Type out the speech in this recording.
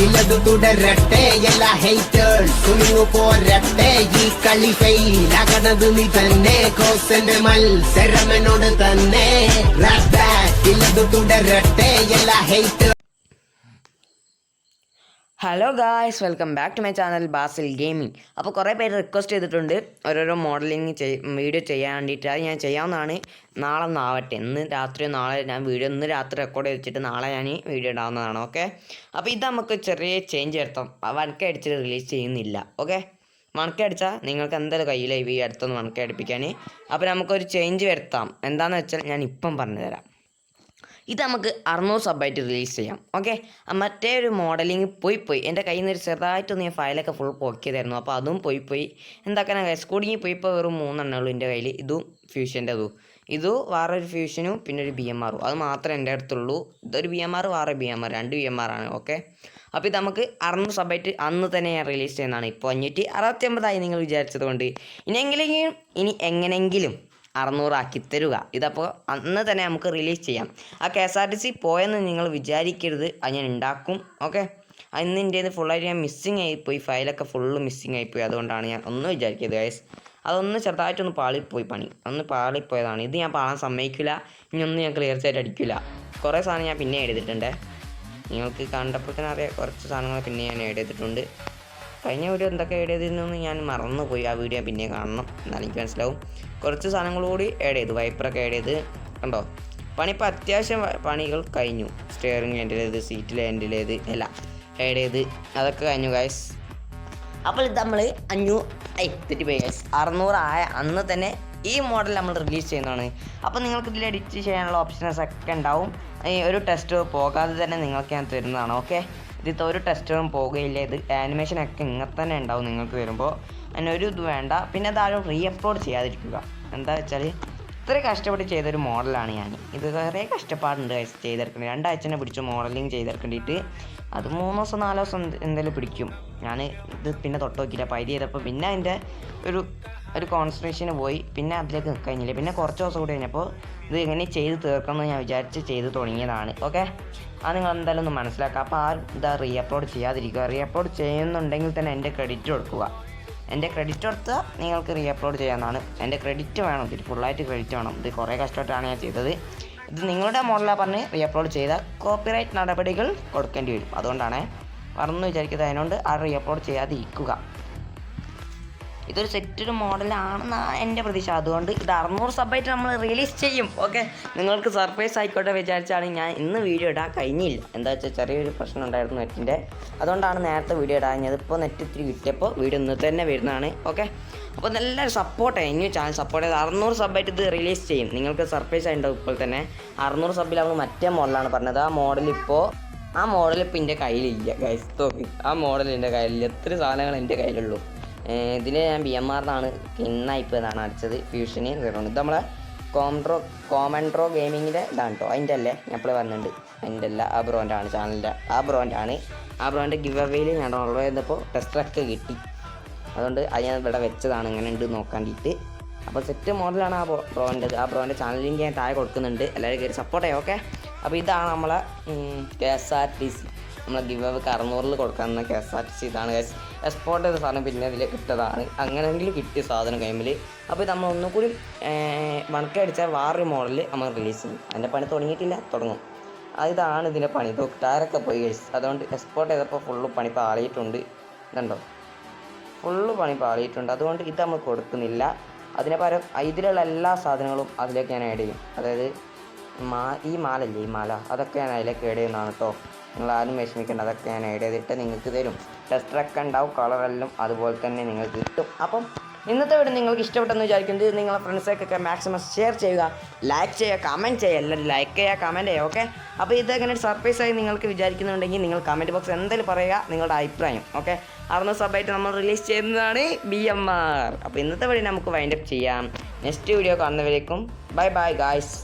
ിലത് തുടരട്ടെ എല്ലാ ഹേറ്റേഴ്സ് കുനിങ്ങു പോരട്ടെ ഈ കളി ഫെയിലാകണത് നീ തന്നെ. കോസന്റെ മത്സരമെന്നോട് തന്നെ. ിലത് തുടരട്ടെ എല്ലാ haters hello guys welcome back to my channel Basil gaming അപ്പോൾ കുറേ പേര് റിക്വസ്റ്റ് ചെയ്തിട്ടുണ്ട് ഓരോരോ മോഡലിംഗ് വീഡിയോ ചെയ്യാൻ വേണ്ടിയിട്ട്. അത് ഞാൻ ചെയ്യാവുന്നതാണ്. നാളെ ഒന്നാവട്ടെ ഇന്ന് രാത്രി നാളെ ഞാൻ വീഡിയോ ഇന്ന് രാത്രി റെക്കോർഡ് വെച്ചിട്ട് നാളെ ഞാൻ വീഡിയോ ഇടാവുന്നതാണ് ഓക്കെ അപ്പോൾ ഇത് നമുക്ക് ചെറിയ ചേഞ്ച് വരുത്താം. വണക്ക അടിച്ചിട്ട് റിലീസ് ചെയ്യുന്നില്ല ഓക്കെ വണക്കെ അടിച്ചാൽ നിങ്ങൾക്ക് എന്തായാലും കയ്യിലായി. ഈ അടുത്തൊന്ന് വണക്കെ അടിപ്പിക്കാൻ. അപ്പോൾ നമുക്കൊരു ചേഞ്ച് വരുത്താം. എന്താണെന്ന് വെച്ചാൽ ഞാൻ ഇപ്പം പറഞ്ഞുതരാം. ഇത് നമുക്ക് അറുന്നൂറ് സബായിട്ട് റിലീസ് ചെയ്യാം. ഓക്കെ മറ്റേ ഒരു മോഡലിംഗ് പോയി പോയി. എന്റെ കയ്യിൽ നിന്ന് ഒരു ചെറുതായിട്ടൊന്ന് ഞാൻ ഫയലൊക്കെ ഫുൾ പൊക്കിയതായിരുന്നു അപ്പോൾ അതും പോയി പോയി. എന്താക്കാൻ ഗൈസ് കൂടിങ്ങി പോയി ഇപ്പോൾ വെറും മൂന്നെണ്ണേ ഉള്ളൂ എന്റെ കയ്യിൽ ഇതും ഫ്യൂഷന്റെ അതും ഇത് വേറെ ഒരു ഫ്യൂഷനും പിന്നെ ഒരു ബി എം ആറും അത് മാത്രമേ എന്റെ അടുത്തുള്ളൂ. ഇതൊരു ബി എം ആർ വേറെ ബി എം ആർ രണ്ട് ബി എം ആർ ആണ്. ഓക്കെ അപ്പോൾ ഇത് നമുക്ക് അറുന്നൂറ് സബായിട്ട് അന്ന് തന്നെ ഞാൻ റിലീസ് ചെയ്യുന്നതാണ്. ഇപ്പോൾ അഞ്ഞൂറ്റി അറുപത്തി ഒമ്പതായി നിങ്ങൾ വിചാരിച്ചത് കൊണ്ട് ഇനിയെങ്കിലും ഇനി എങ്ങനെങ്കിലും അറുന്നൂറാക്കി തരുക. ഇതപ്പോൾ അന്ന് തന്നെ നമുക്ക് റിലീസ് ചെയ്യാം. ആ K S R T C പോയെന്ന് നിങ്ങൾ വിചാരിക്കരുത്. അത് ഞാൻ ഉണ്ടാക്കും ഓക്കെ അന്ന് എന്റെ ഫുള്ളായിട്ട് ഞാൻ മിസ്സിങ് ആയിപ്പോയി ഫയലൊക്കെ ഫുള്ള് മിസ്സിങ് ആയിപ്പോയി അതുകൊണ്ടാണ് ഞാൻ ഒന്നും വിചാരിക്കരുത് ഗൈസ് അതൊന്ന് ചെറുതായിട്ടൊന്ന് പാളിപ്പോയി പണി. ഒന്ന് പാളിപ്പോയതാണ്. ഇത് ഞാൻ പാളാൻ സമ്മതിക്കില്ല. ഇനി ഒന്നും ഞാൻ ക്ലിയർ ചെയ്തിട്ട് അടിക്കില്ല. കുറേ സാധനം ഞാൻ പിന്നെ എഴുതിയിട്ടുണ്ട്. നിങ്ങൾക്ക് കണ്ടപ്പോൾ തന്നെ അറിയാം. കുറച്ച് സാധനങ്ങൾ പിന്നെ ഞാൻ എഴുതിയിട്ടുണ്ട് കഴിഞ്ഞ വീഡിയോ എന്തൊക്കെ ആഡ് ചെയ്തിരുന്നു ഞാൻ മറന്നുപോയി. ആ വീഡിയോ പിന്നെ കാണണം. എന്നാലും എനിക്ക് മനസ്സിലാവും. കുറച്ച് സാധനങ്ങൾ കൂടി ആഡ് ചെയ്തു. വൈപ്പറൊക്കെ ആഡ് ചെയ്ത്. കണ്ടോ? പണി ഇപ്പോൾ അത്യാവശ്യം പണികൾ കഴിഞ്ഞു. സ്റ്റിയറിംഗ് എന്റെലേത് സീറ്റിൽ എന്റെലേത് എല്ലാം ആഡ് ചെയ്ത്. അതൊക്കെ കഴിഞ്ഞു ഗൈസ് അപ്പോൾ ഇത് നമ്മൾ അഞ്ഞൂ ഐ തെറ്റി പോയി ഗൈസ് അറുന്നൂറ് ആയ അന്ന് തന്നെ ഈ മോഡൽ നമ്മൾ റിലീസ് ചെയ്യുന്നതാണ്. അപ്പോൾ നിങ്ങൾക്ക് ഇതിൽ എഡിറ്റ് ചെയ്യാനുള്ള ഓപ്ഷൻസ് ഒക്കെ ഉണ്ടാവും ഒരു ടെസ്റ്റ് പോകാതെ തന്നെ നിങ്ങൾക്ക് ഞാൻ തരുന്നതാണ് ഓക്കെ ഇതിലത്തെ ഒരു ടെസ്റ്റും പോകുകയില്ല ഇത് ആനിമേഷനൊക്കെ ഇങ്ങനെ തന്നെ ഉണ്ടാവും നിങ്ങൾക്ക് വരുമ്പോൾ അതിന് ഒരു ഇത് വേണ്ട. പിന്നെ അതാരും റീ അപ്ലോഡ് ചെയ്യാതിരിക്കുക. എന്താ വെച്ചാൽ ഇത്ര കഷ്ടപ്പെട്ട് ചെയ്തൊരു മോഡലാണ് ഞാൻ ഇത് കുറേ കഷ്ടപ്പാടുണ്ട് ചെയ്തെടുക്കേണ്ടത്. രണ്ടാഴ്ചനെ പിടിച്ചു മോഡലിങ് ചെയ്തെടുക്കേണ്ടിയിട്ട് അത് മൂന്ന് ദിവസം നാല് ദിവസം എന്തെങ്കിലും പിടിക്കും. ഞാൻ ഇത് പിന്നെ തൊട്ട് നോക്കിയില്ല. പൈതി ചെയ്തപ്പോൾ പിന്നെ അതിന്റെ ഒരു ഒരു കോൺസെൻട്രേഷന് പോയി. പിന്നെ അതിലേക്ക് കഴിഞ്ഞില്ല. പിന്നെ കുറച്ച് ദിവസം കൂടി കഴിഞ്ഞപ്പോൾ ഇത് എങ്ങനെ ചെയ്ത് തീർക്കണമെന്ന് ഞാൻ വിചാരിച്ച് ചെയ്ത് തുടങ്ങിയതാണ്. ഓക്കെ അത് നിങ്ങൾ എന്തായാലും ഒന്ന് മനസ്സിലാക്കുക. അപ്പോൾ ആ ഇതാ റീ അപ്ലോഡ് ചെയ്യാതിരിക്കുക. റീ അപ്ലോഡ് ചെയ്യുന്നുണ്ടെങ്കിൽ തന്നെ എന്റെ ക്രെഡിറ്റ് കൊടുക്കുക. എന്റെ ക്രെഡിറ്റ് കൊടുത്താൽ നിങ്ങൾക്ക് റീ അപ്ലോഡ് ചെയ്യാവുന്നതാണ്. എന്റെ ക്രെഡിറ്റ് വേണം. ഇതിൽ ഫുള്ളായിട്ട് ക്രെഡിറ്റ് വേണം. ഇത് കുറേ കഷ്ടപ്പെട്ടാണ് ഞാൻ ചെയ്തത്. ഇത് നിങ്ങളുടെ മോഡലാണ് പറഞ്ഞ് റീ അപ്ലോഡ് ചെയ്താൽ കോപ്പിറൈറ്റ് നടപടികൾ കൊടുക്കേണ്ടി വരും. അതുകൊണ്ടാണ് പറഞ്ഞു വിചാരിക്കുന്നത് അതിനോണ്ട് ആ റീ അപ്ലോഡ് ചെയ്യാതിരിക്കുക. ഇതൊരു സെറ്റൊരു മോഡലാണെന്നാണ് എന്റെ പ്രതീക്ഷ. അതുകൊണ്ട് ഇത് അറുന്നൂറ് സബായിട്ട് നമ്മൾ റിലീസ് ചെയ്യും. ഓക്കെ നിങ്ങൾക്ക് സർപ്രൈസ് ആയിക്കോട്ടെ വിചാരിച്ചാണ് ഞാൻ ഇന്ന് വീഡിയോ ഇടാൻ കഴിഞ്ഞില്ല. എന്താ വെച്ചാൽ ചെറിയൊരു പ്രശ്നം ഉണ്ടായിരുന്നു നെറ്റിന്റെ. അതുകൊണ്ടാണ് നേരത്തെ വീഡിയോ ഇടാഞ്ഞത്. ഇപ്പോൾ നെറ്റ് ഇത്തിരി കിട്ടിയപ്പോൾ വീഡിയോ ഇന്ന് തന്നെ വരുന്നതാണ്. ഓക്കെ അപ്പോൾ നല്ല സപ്പോർട്ട് ഇനി ചാനൽ സപ്പോർട്ട് ചെയ്ത് അറുന്നൂറ് സബായിട്ട് ഇത് റിലീസ് ചെയ്യും. നിങ്ങൾക്ക് സർപ്രൈസ് ആയിട്ടുണ്ടാവും ഇപ്പോൾ തന്നെ? അറുന്നൂറ് സബിൽ നമ്മൾ മറ്റേ മോഡലാണ് പറഞ്ഞത്. ആ മോഡൽ ഇപ്പോൾ ആ മോഡൽ ഇപ്പോൾ എന്റെ കയ്യിലില്ല. ഗൈസ് തോക്കി ആ മോഡൽ എന്റെ കയ്യിലില്ല. എത്ര സാധനങ്ങൾ എന്റെ കയ്യിലുള്ളൂ. ഇതിൽ ഞാൻ ബി എം ആറിനാണ് കിണ്ണായിപ്പ് എന്നാണ് അടിച്ചത് ഫ്യൂഷന് ഇത് നമ്മളെ കോംട്രോ കോമൺട്രോ ഗെയിമിങ്ങിന്റെ ഇതാണ് കേട്ടോ അതിന്റെ അല്ലേ? ഞാൻ ഇപ്പോൾ വന്നിട്ടുണ്ട് അതിന്റെ അല്ല ആ ബ്രോന്റെ ആണ് ചാനലിന്റെ ആ ബ്രോന്റെ ആണ്. ആ ബ്രോന്റെ ഗിവ് അവയിൽ ഞാൻ ഓർഡർ ചെയ്തപ്പോൾ ടെസ്റ്ററൊക്കെ കിട്ടി. അതുകൊണ്ട് അത് ഞാൻ ഇവിടെ വെച്ചതാണ്. ഇങ്ങനെ ഉണ്ട് നോക്കാണ്ടിട്ട് അപ്പോൾ സെറ്റ് മോഡലാണ് ആ ബ്രോന്റെ ആ ബ്രോന്റെ ചാനൽ ലിങ്ക് ഞാൻ താഴെ കൊടുക്കുന്നുണ്ട്. എല്ലാവരും കയറി സപ്പോർട്ട് ചെയ്യാം ഓക്കെ അപ്പോൾ ഇതാണ് നമ്മളെ K S R T C നമ്മളെ ഗിവ് അവക്ക് അറുന്നൂറിൽ കൊടുക്കാവുന്ന K S R T C ഇതാണ് എക്സ്പോർട്ട് ചെയ്ത സാധനം പിന്നെ അതിൽ കിട്ടതാണ്. അങ്ങനെയെങ്കിലും കിട്ടിയ സാധനം കൈമിൽ അപ്പോൾ നമ്മൾ ഒന്നും കൂടി മണക്കടിച്ച വേറൊരു മോഡൽ നമ്മൾ റിലീസ് ചെയ്യും. അതിന്റെ പണി തുടങ്ങിയിട്ടില്ല തുടങ്ങും. അതാണ് ഇതിന്റെ പണി. ടയറൊക്കെ പോയി കഴിച്ചു അതുകൊണ്ട് എക്സ്പോർട്ട് ചെയ്തപ്പോൾ ഫുള്ള് പണി പാളിയിട്ടുണ്ട്. കണ്ടോ ഫുള്ള് പണി പാളിയിട്ടുണ്ട്. അതുകൊണ്ട് ഇത് നമ്മൾ കൊടുക്കുന്നില്ല. അതിനെ പകരം ഇതിലുള്ള എല്ലാ സാധനങ്ങളും അതിലേക്ക് ഞാൻ ആഡ് ചെയ്യും. അതായത് മാ ഈ മാലല്ലേ ഈ മാല? അതൊക്കെ ഞാൻ അതിലേക്ക് ആഡ് ചെയ്യുന്നതാണ് കേട്ടോ നിങ്ങൾ ആരും വിഷമിക്കേണ്ട. അതൊക്കെ ഞാൻ ആഡ് ചെയ്തിട്ട് നിങ്ങൾക്ക് തരും. ടെസ്റ്ററൊക്കെ ഉണ്ടാവും കളറെല്ലാം അതുപോലെ തന്നെ നിങ്ങൾക്ക് കിട്ടും. അപ്പം ഇന്നത്തെ വീഡിയോ നിങ്ങൾക്ക് ഇഷ്ടപ്പെട്ടെന്ന് വിചാരിക്കുന്നത് നിങ്ങളെ ഫ്രണ്ട്സൊക്കെ മാക്സിമം ഷെയർ ചെയ്യുക ലൈക്ക് ചെയ്യുക കമന്റ് ചെയ്യുക എല്ലാവരും ലൈക്ക് ചെയ്യുക കമന്റ് ചെയ്യുക ഓക്കെ അപ്പോൾ ഇതങ്ങനെ സർപ്രൈസായി നിങ്ങൾക്ക് വിചാരിക്കുന്നുണ്ടെങ്കിൽ നിങ്ങൾ കമന്റ് ബോക്സ് എന്തായാലും പറയുക നിങ്ങളുടെ അഭിപ്രായം ഓക്കെ അറുന്നൂറ് സബായിട്ട് നമ്മൾ റിലീസ് ചെയ്യുന്നതാണ് ബി എം ആർ അപ്പോൾ ഇന്നത്തെ വഴി നമുക്ക് വൈൻഡപ്പ് ചെയ്യാം. നെക്സ്റ്റ് വീഡിയോ കാണുന്നവരേക്കും ബൈ ബൈ ഗായ്സ്